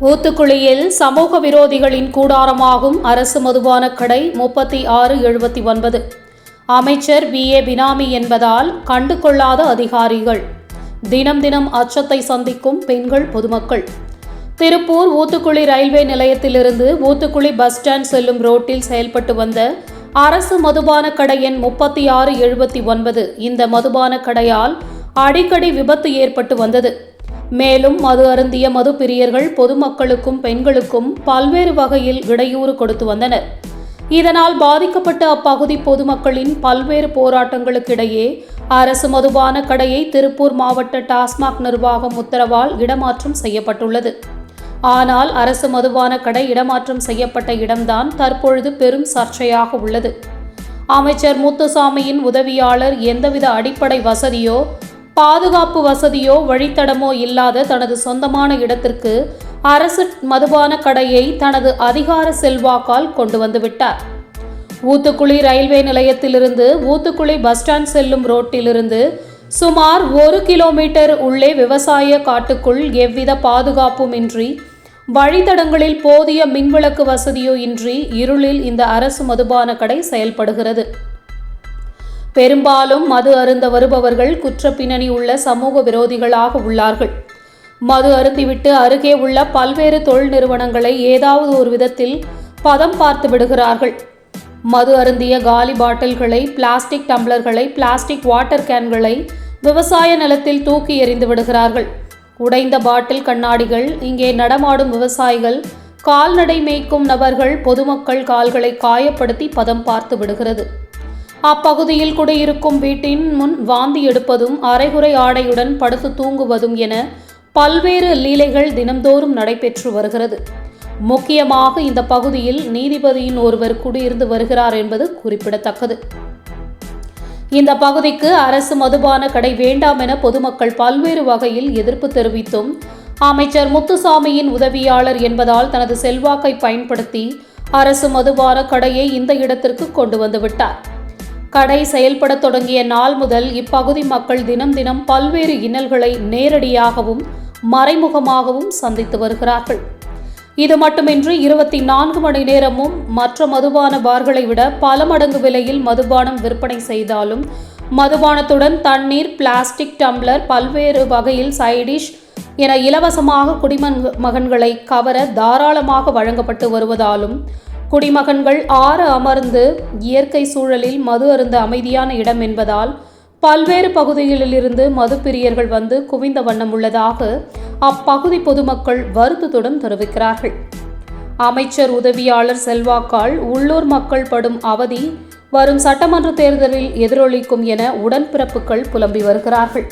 ஊத்துக்குளியில் சமூக விரோதிகளின் கூடாரமாகும் அரசு மதுபான கடை முப்பத்தி ஆறு எழுபத்தி ஒன்பது. அமைச்சர் பி ஏ. பினாமி என்பதால் கண்டு கொள்ளாத அதிகாரிகள். தினம் தினம் அச்சத்தை சந்திக்கும் பெண்கள் பொதுமக்கள். திருப்பூர் ஊத்துக்குழி ரயில்வே நிலையத்திலிருந்து ஊத்துக்குழி பஸ் ஸ்டாண்ட் செல்லும் ரோட்டில் செயல்பட்டு வந்த அரசு மதுபான கடை எண் முப்பத்தி ஆறு எழுபத்தி ஒன்பது இந்த மதுபான கடையால் அடிக்கடி விபத்து ஏற்பட்டு வந்தது. மேலும் மது அருந்திய மது பிரியர்கள் பொதுமக்களுக்கும் பெண்களுக்கும் பல்வேறு வகையில் இடையூறு கொடுத்து வந்தனர். இதனால் பாதிக்கப்பட்ட அப்பகுதி பொதுமக்களின் பல்வேறு போராட்டங்களுக்கிடையே அரசு மதுபான கடையை திருப்பூர் மாவட்ட டாஸ்மாக் நிர்வாகம் உத்தரவால் இடமாற்றம் செய்யப்பட்டுள்ளது. ஆனால் அரசு மதுபான கடை இடமாற்றம் செய்யப்பட்ட இடம்தான் தற்பொழுது பெரும் சர்ச்சையாக உள்ளது. அமைச்சர் முத்துசாமியின் உதவியாளர் எந்தவித அடிப்படை வசதியோ பாதுகாப்பு வசதியோ வழித்தடமோ இல்லாத தனது சொந்தமான இடத்திற்கு அரசு மதுபான கடையை தனது அதிகார செல்வாக்கால் கொண்டு வந்துவிட்டார். ஊத்துக்குளி ரயில்வே நிலையத்திலிருந்து ஊத்துக்குளி பஸ் ஸ்டாண்ட் செல்லும் ரோட்டிலிருந்து சுமார் ஒரு கிலோமீட்டர் உள்ளே விவசாய காட்டுக்குள் எவ்வித பாதுகாப்புமின்றி வழித்தடங்களில் போதிய மின்விளக்கு வசதியோ இன்றி இருளில் இந்த அரசு மதுபான கடை செயல்படுகிறது. பெரும்பாலும் மது அருந்த வருபவர்கள் குற்ற பின்னணி உள்ள சமூக விரோதிகளாக உள்ளார்கள். மது அருந்திவிட்டு அருகே உள்ள பல்வேறு தொழில் நிறுவனங்களை ஏதாவது ஒரு விதத்தில் பதம் பார்த்து விடுகிறார்கள். மது அருந்திய காலி பாட்டில்களை பிளாஸ்டிக் டம்ளர்களை பிளாஸ்டிக் வாட்டர் கேன்களை விவசாய நிலத்தில் தூக்கி எறிந்து விடுகிறார்கள். உடைந்த பாட்டில் கண்ணாடிகள் இங்கே நடமாடும் விவசாயிகள் கால்நடை மேய்க்கும் நபர்கள் பொதுமக்கள் கால்களை காயப்படுத்தி பதம் பார்த்து விடுகிறது. அப்பகுதியில் குடியிருக்கும் வீட்டின் முன் வாந்தி எடுப்பதும் அரைகுறை ஆடையுடன் படுத்து தூங்குவதும் என பல்வேறு லீலைகள் தினம்தோறும் நடைபெற்று வருகிறது. முக்கியமாக இந்த பகுதியில் நீதிபதியின் ஒருவர் குடியிருந்து வருகிறார் என்பது குறிப்பிடத்தக்கது. இந்த பகுதிக்கு அரசு மதுபான கடை வேண்டாம் என பொதுமக்கள் பல்வேறு வகையில் எதிர்ப்பு தெரிவித்தும் அமைச்சர் முத்துசாமியின் உதவியாளர் என்பதால் தனது செல்வாக்கை பயன்படுத்தி அரசு மதுபான கடையை இந்த இடத்திற்கு கொண்டு வந்துவிட்டார் கடை செயல்பட தொடங்கிய நாள் முதல் இப்பகுதி மக்கள் தினம் தினம் பல்வேறு இன்னல்களை நேரடியாகவும் மறைமுகமாகவும் சந்தித்து வருகிறார்கள். இது மட்டுமின்றி இருபத்தி நான்கு மணி நேரமும் மற்ற மதுபான பார்களை விட பல மடங்கு விலையில் மதுபானம் விற்பனை செய்தாலும் மதுபானத்துடன் தண்ணீர் பிளாஸ்டிக் டம்ளர் பல்வேறு வகையில் சைடிஷ் என இலவசமாக குடிமன் மகன்களை கவர தாராளமாக வழங்கப்பட்டு வருவதாலும் குடிமகன்கள் ஆற அமர்ந்து இயற்கை சூழலில் மது அருந்த அமைதியான இடம் என்பதால் பல்வேறு பகுதிகளிலிருந்து மது பிரியர்கள் வந்து குவிந்த வண்ணம் உள்ளதாக அப்பகுதி பொதுமக்கள் வருத்தத்துடன் தெரிவிக்கிறார்கள். அமைச்சர் உதவியாளர் செல்வாக்கால் உள்ளூர் மக்கள் படும் அவதி வரும் சட்டமன்ற தேர்தலில் எதிரொலிக்கும் என உடன்பிறப்புகள் புலம்பி வருகிறார்கள்.